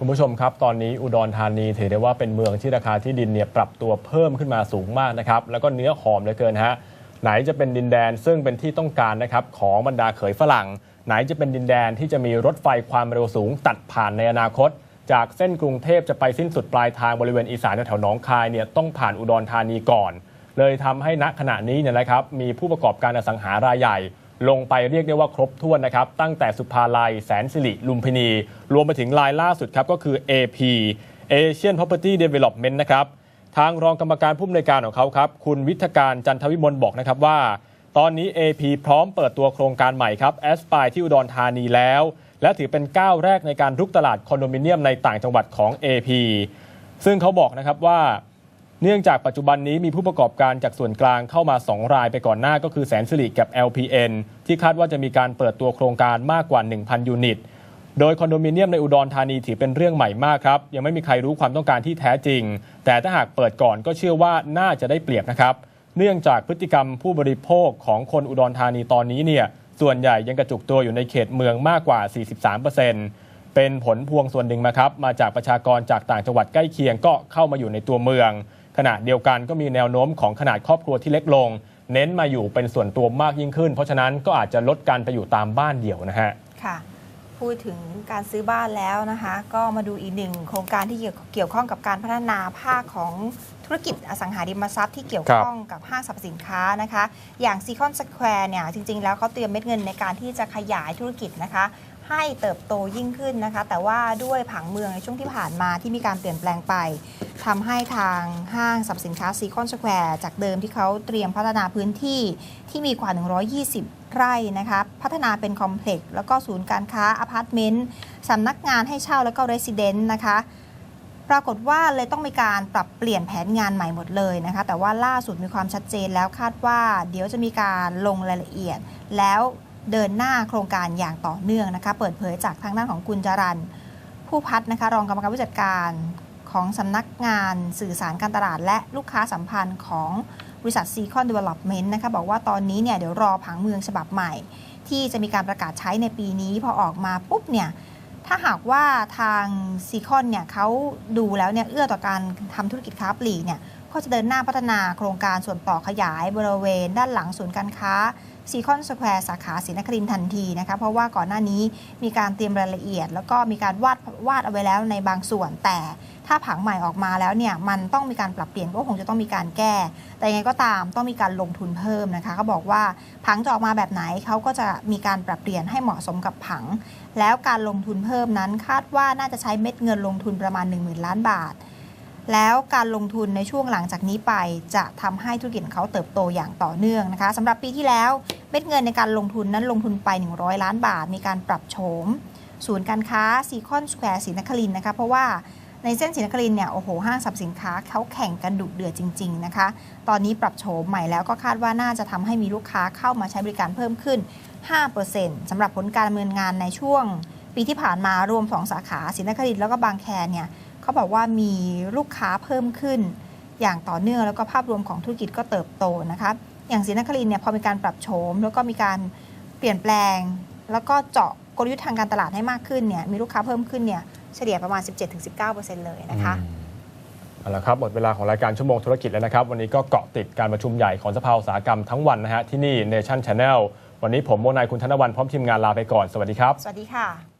คุณผู้ชมครับ ตอนนี้อุดรธานีถือได้ว่าเป็นเมืองที่ราคาที่ดินเนี่ยปรับตัวเพิ่มขึ้นมาสูงมากนะครับ แล้วก็เนื้อหอมเหลือเกินฮะไหนจะเป็นดินแดนซึ่งเป็นที่ต้องการนะครับของบรรดาเขยฝรั่ง ไหนจะเป็นดินแดนที่จะมีรถไฟความเร็วสูงตัดผ่านในอนาคต จากเส้นกรุงเทพจะไปสิ้นสุดปลายทางบริเวณอีสานแถวหนองคายเนี่ยต้องผ่านอุดรธานีก่อน เลยทำให้ณขณะนี้เนี่ยนะครับมีผู้ประกอบการอสังหารายใหญ่ ลงไปเรียกได้ว่าครบถ้วนนะครับ ตั้งแต่สุภาลัย แสนสิริ ลุมพินี รวมไปถึงรายล่าสุดครับก็คือ AP Asian Property Development นะครับ ทางรองกรรมการผู้อำนวยการของเขาครับ คุณวิทยการจันทวิมลบอกนะครับว่า ตอนนี้ AP พร้อมเปิดตัวโครงการใหม่ครับแอสปายที่อุดรธานีแล้ว และถือเป็นก้าวแรกในการรุกตลาดคอนโดมิเนียมในต่างจังหวัดของ AP ซึ่งเขาบอกนะครับว่า เนื่องจากปัจจุบันนี้มีผู้ประกอบการจากส่วนกลางเข้ามา 2 รายไปก่อนหน้าก็คือแสนสิริกับ LPN ที่คาดว่าจะมีการเปิดตัวโครงการมากกว่า 1,000 ยูนิต โดยคอนโดมิเนียมในอุดรธานีถือเป็นเรื่องใหม่มากครับ ยังไม่มีใครรู้ความต้องการที่แท้จริง แต่ถ้าหากเปิดก่อนก็เชื่อว่าน่าจะได้เปรียบนะครับ เนื่องจากพฤติกรรมผู้บริโภคของคนอุดรธานีตอนนี้เนี่ยส่วนใหญ่ยังกระจุกตัวอยู่ในเขตเมืองมากกว่า 43%เป็นผลพวงส่วนหนึ่งมาครับมาจากประชากรจากต่างจังหวัดใกล้เคียงก็เข้ามาอยู่ในตัวเมือง ขณะเดียวกันก็มีแนวโน้มของขนาดครอบครัวที่เล็กลง เน้นมาอยู่เป็นส่วนตัวมากยิ่งขึ้น เพราะฉะนั้นก็อาจจะลดการไปอยู่ตามบ้านเดี่ยวนะฮะค่ะพูดถึงการซื้อบ้านแล้วนะคะ ก็มาดูอีกหนึ่งโครงการที่เกี่ยวเกี่ยวข้องกับการพัฒนาภาคของธุรกิจอสังหาริมทรัพย์ที่เกี่ยวข้องกับห้างสรรพสินค้านะคะ อย่างซีคอนสแควร์เนี่ยจริง ๆ แล้วเขาเตรียมเม็ดเงินในการที่จะขยายธุรกิจนะคะ ให้เติบโตยิ่งขึ้นนะคะ แต่ว่าด้วยผังเมืองในช่วงที่ผ่านมาที่มีการเปลี่ยนแปลงไปทำให้ทางห้างสรรพสินค้าซีคอนสแควร์จากเดิมที่เขาเตรียมพัฒนาพื้นที่ที่มีกว่า 120 ไร่นะคะพัฒนาเป็นคอมเพล็กซ์แล้วก็ศูนย์การค้าอพาร์ตเมนต์สำนักงานให้เช่าแล้วก็เรสซิเดนต์นะคะปรากฏว่าเลยต้องมีการปรับเปลี่ยนแผนงานใหม่หมดเลยนะคะ แต่ว่าล่าสุดมีความชัดเจนแล้วคาดว่า เดี๋ยวจะมีการลงรายละเอียด แล้ว เดินหน้าโครงการอย่างต่อเนื่องนะคะ เปิดเผยจากทางด้านของคุณจรันผู้พัฒนะคะรองกรรมการผู้จัดการของสำนักงานสื่อสารการตลาด และลูกค้าสัมพันธ์ของบริษัทซีคอนเดเวล็อปเมนต์นะคะบอกว่าตอนนี้เนี่ยเดี๋ยวรอผังเมืองฉบับใหม่ ที่จะมีการประกาศใช้ในปีนี้พอออกมาปุ๊บเนี่ยถ้าหากว่าทางซีคอนเนี่ยเขาดูแล้วเนี่ยเอื้อต่อการทำธุรกิจค้าปลีกเนี่ยก็จะเดินหน้าพัฒนาโครงการส่วนต่อขยายบริเวณ ด้านหลังศูนย์การค้า ซีคอนสแควร์สาขาศรีนครินทันทีนะคะเพราะว่าก่อนหน้านี้มีการเตรียมรายละเอียด แล้วก็มีการวาดวาดเอาไว้แล้วในบางส่วนแต่ถ้าผังใหม่ออกมาแล้วเนี่ยมันต้องมีการปรับเปลี่ยนก็คงจะต้องมีการแก้ แต่ยังไงก็ตามต้องมีการลงทุนเพิ่มนะคะเขาบอกว่าผังจะออกมาแบบไหนเขาก็จะมีการปรับเปลี่ยนให้เหมาะสมกับผัง แล้วการลงทุนเพิ่มนั้นคาดว่าน่าจะใช้เม็ดเงินลงทุนประมาณ 1 0,000 ล้านบาท แล้วการลงทุนในช่วงหลังจากนี้ไป จะทำให้ธุรกิจเขาเติบโตอย่างต่อเนื่องนะคะสำหรับปีที่แล้วเม็ดเงินในการลงทุนนั้นลงทุนไป 100 ล้านบาท มีการปรับโฉมศูนย์การค้าซีคอนสแควร์ศรีนครินนะคะเพราะว่าในเส้นศรีนครินเนี่ยโอ้โหห้างสรรพสินค้าเขาแข่งกันดุเดือดจริง ๆนะคะ ตอนนี้ปรับโฉมใหม่แล้วก็คาดว่าน่าจะทำให้มีลูกค้าเข้ามาใช้บริการเพิ่มขึ้น 5%สำหรับผลการดำเนินงานในช่วง ปีที่ผ่านมารวม 2 สาขาศรีนครินแล้วก็บางแคเนี่ย เขาบอกว่ามีลูกค้าเพิ่มขึ้น อย่างต่อเนื่องแล้วก็ภาพรวมของธุรกิจก็เติบโตนะคะอย่างศรีนครินทร์เนี่ยพอมีการปรับโฉมแล้วก็มีการเปลี่ยนแปลง แล้วก็เจาะกลยุทธ์ทางการตลาดให้มากขึ้นเนี่ยมีลูกค้าเพิ่มขึ้นเนี่ยเฉลี่ยประมาณ 17-19%เลยนะคะเอาละครับหมดเวลาของรายการชั่วโมงธุรกิจแล้วนะครับ วันนี้ก็เกาะติดการประชุมใหญ่ของสภาอุตสาหกรรมทั้งวันนะฮะที่นี่ Nation Channel วันนี้ผมโมนายคุณธนวันพร้อมทีมงานลาไปก่อน สวัสดีครับ สวัสดีค่ะ